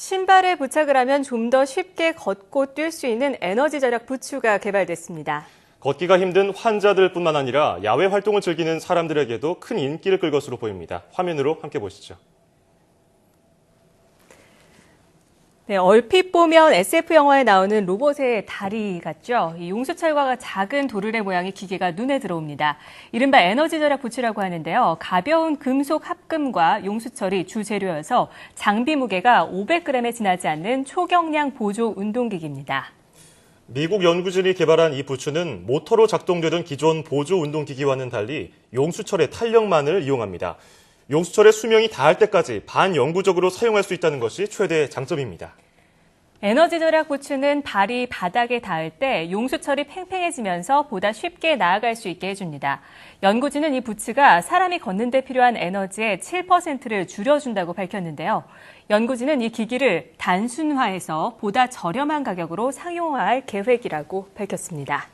신발에 부착을 하면 좀 더 쉽게 걷고 뛸 수 있는 에너지 절약 부츠가 개발됐습니다. 걷기가 힘든 환자들뿐만 아니라 야외 활동을 즐기는 사람들에게도 큰 인기를 끌 것으로 보입니다. 화면으로 함께 보시죠. 네, 얼핏 보면 SF 영화에 나오는 로봇의 다리 같죠? 이 용수철과 작은 도르래 모양의 기계가 눈에 들어옵니다. 이른바 에너지 절약 부츠라고 하는데요. 가벼운 금속 합금과 용수철이 주 재료여서 장비 무게가 500g에 지나지 않는 초경량 보조 운동기기입니다. 미국 연구진이 개발한 이 부츠는 모터로 작동되던 기존 보조 운동기기와는 달리 용수철의 탄력만을 이용합니다. 용수철의 수명이 다할 때까지 반영구적으로 사용할 수 있다는 것이 최대 장점입니다. 에너지 절약 부츠는 발이 바닥에 닿을 때 용수철이 팽팽해지면서 보다 쉽게 나아갈 수 있게 해줍니다. 연구진은 이 부츠가 사람이 걷는 데 필요한 에너지의 7%를 줄여준다고 밝혔는데요. 연구진은 이 기기를 단순화해서 보다 저렴한 가격으로 상용화할 계획이라고 밝혔습니다.